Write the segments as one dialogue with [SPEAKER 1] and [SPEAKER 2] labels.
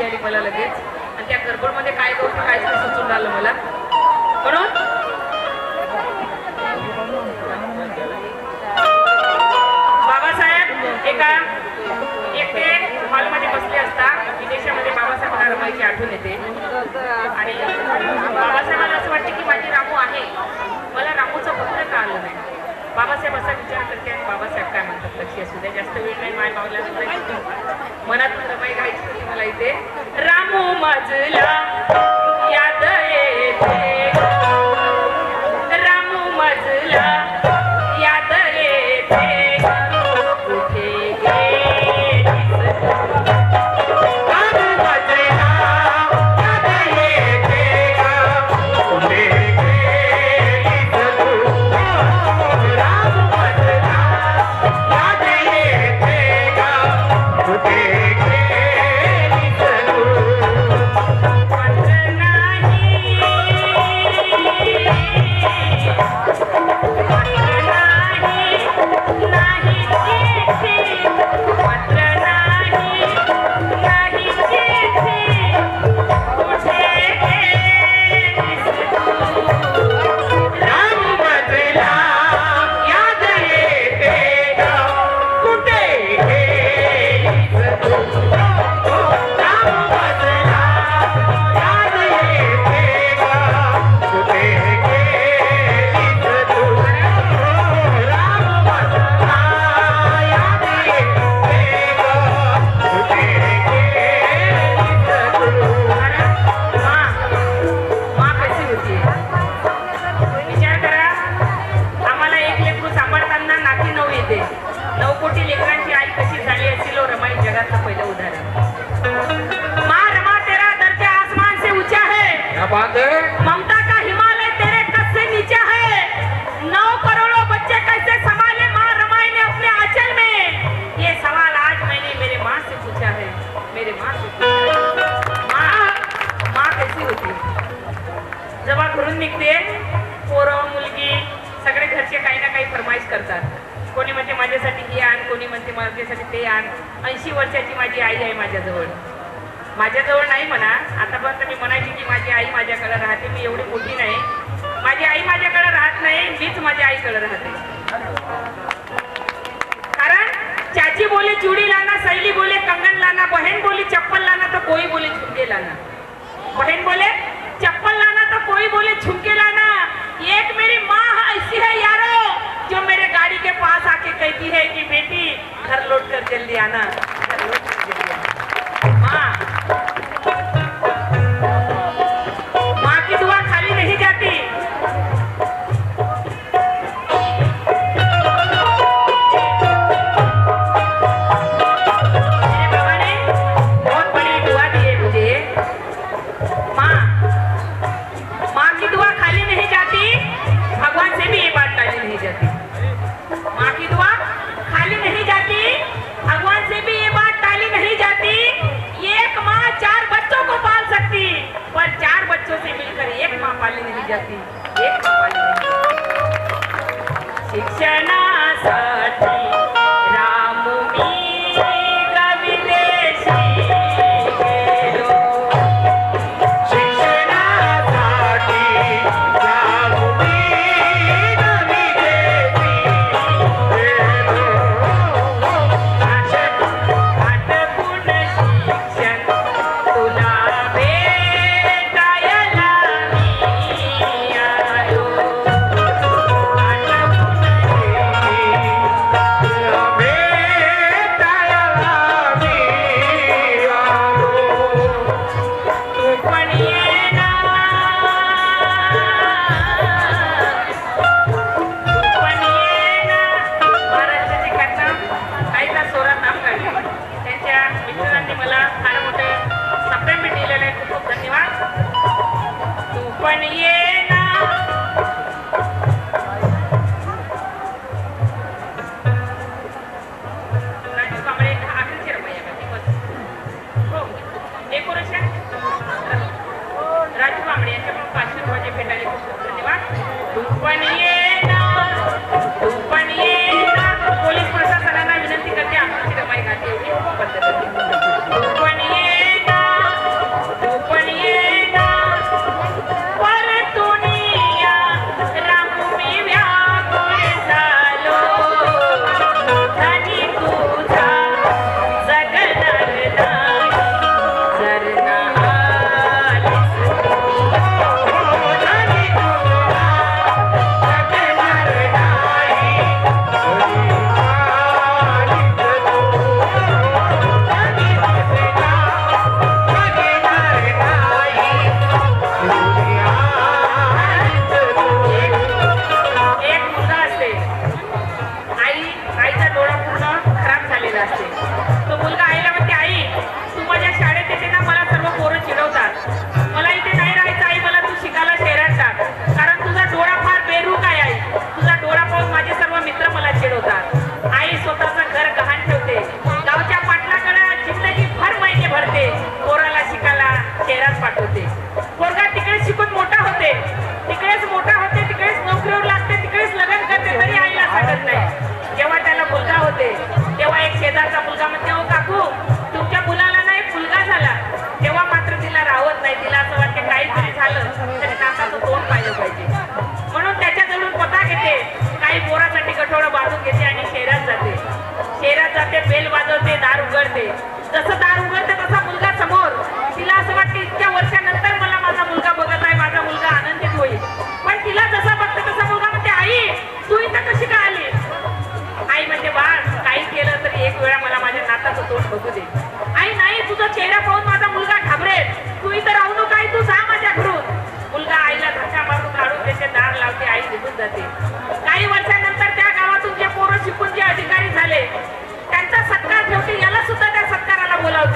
[SPEAKER 1] माहिती आली मला लगेच. आणि त्या गडबडमध्ये काय करतो ते काहीच नाही सुचून राहिलं मला. म्हणून? बाबासाहेब एका एकटे हॉलमध्ये बसले असता विदेशामध्ये बाबासाहेबांना रमाईची आठवण येते. आणि बाबासाहेबांना असं वाटते की माझी रामू आहे. मला रामूचं पत्र का आलं नाही? बाबासाहेब असा विचार करते आणि बाबासाहेब काय म्हणतात? लक्ष असू द्या. जास्त वेळ नाही माय मावला मनात रमाई घायची मला इथे. रामू मजला याद
[SPEAKER 2] बात है
[SPEAKER 1] ममता का हिमालय तेरे कद से नीचे है? नौ करोड़ों बच्चे कैसे संभाले माँ रमाई ने अपने आंचल में? ये सवाल आज मैंने मेरे माँ से पूछा है। मेरे माँ से पूछा माँ माँ कैसी होती जेव्हा घरून निघते पोरं मुलगी सगळे घरचे काही ना काही फरमाईश करतात. कोणी म्हणते माझ्यासाठी हे आण कोणी म्हणते माझ्यासाठी ते आण. ऐंशी वर्षाची माझी आई आहे माझ्याजवळ. माझ्याजवळ नाही म्हणा आतापर्यंत मी म्हणायची की माझी आई मी एवढी मोठी नाही. माझी आई माझ्याकडे राहत नाही मीच माझ्या आईकडे राहते. कारण चाची बोले चूड़ी लाना सहेली बोले कंगन लाना बहन बोली चप्पल लाना तो कोई बोले झुमके लाना. बहन बोले चप्पल लाना तो कोई बोले झुमके लाना. एक मेरी माँ ऐसी है यारो जो मेरे गाड़ी के पास आके कहती है कि बेटी घर लौट कर जल्दी आना घर लौट कर जल्दी आना. माँ शिक्षणासाठी que tenemos. ¿Te vas? Bueno, y शेजारचा मुलगा हो काकू तुमच्या मुलाला नाही झाला. तेव्हा मात्र तिला राहत नाही. तिला असं वाटते काहीतरी झालं तरी नाकाचं तोंड पाहिलं पाहिजे. म्हणून त्याच्याजवळून पता घेते. काही बोरासाठी कठोळं बांधून घेते आणि शहरात जाते. शहरात जाते बेल वाजवते दार उघडते. तसं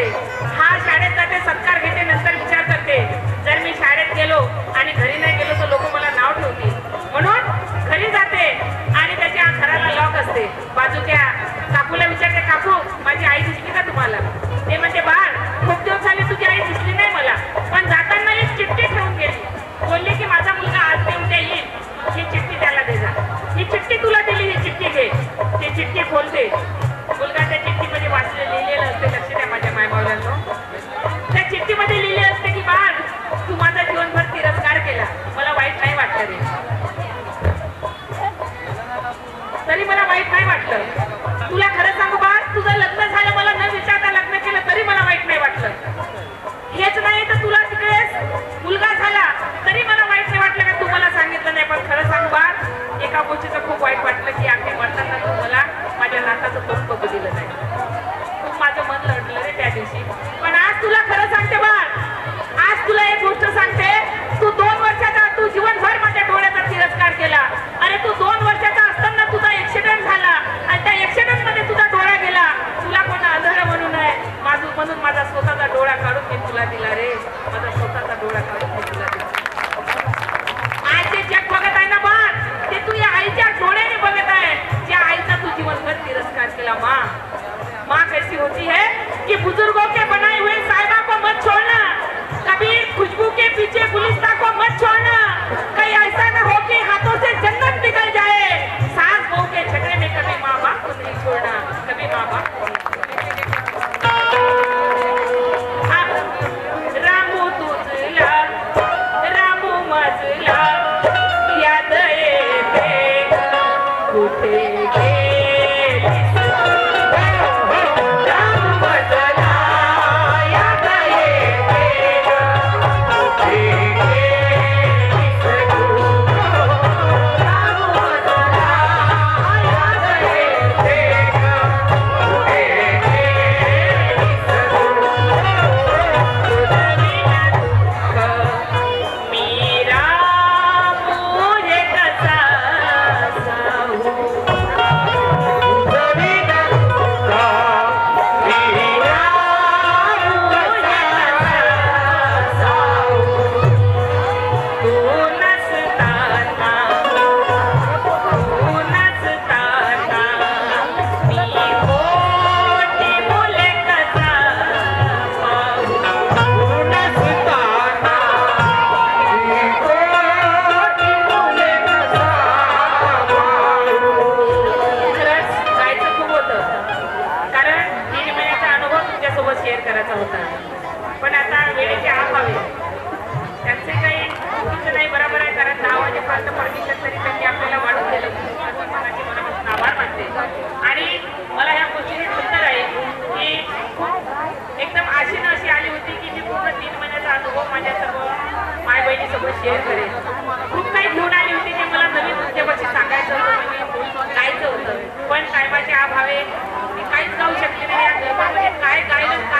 [SPEAKER 1] करते. हा शाळेत जाते सत्कार घेते नंतर विचार करते. जर मी शाळेत गेलो आणि घरी नाही गेलो तर लोक मला नाव ठेवतील. म्हणून घरी जाते आणि त्याच्या घराला लॉक असते. बाजूच्या काकूला विचारते काकू माझी आई दिसली का तुम्हाला? वाटतं. तुला खरं सांगू बा तुझं लग्न झालं मला न विचारता लग्न केलं तरी मला वाईट नाही वाटलं. हेच नाही तर तुला तिकडे मुलगा झाला तरी मला वाईट नाही वाटलं का? तू मला सांगितलं नाही पण खरं सांगू बा एका गोष्टीचं खूप वाईट वाटलं की आखे म्हणताना तू मला माझ्या नाताचं तोंड बघू दिलं नाही. शेअर करेन खूप काही घेऊन आली होती ते मला नवीन उद्योगाची सांगायचं होतं म्हणजे गायचं होतं. पण टायमाचे अभावे मी काहीच गाऊ शकले नाही. या गरबामध्ये काय गायलं काय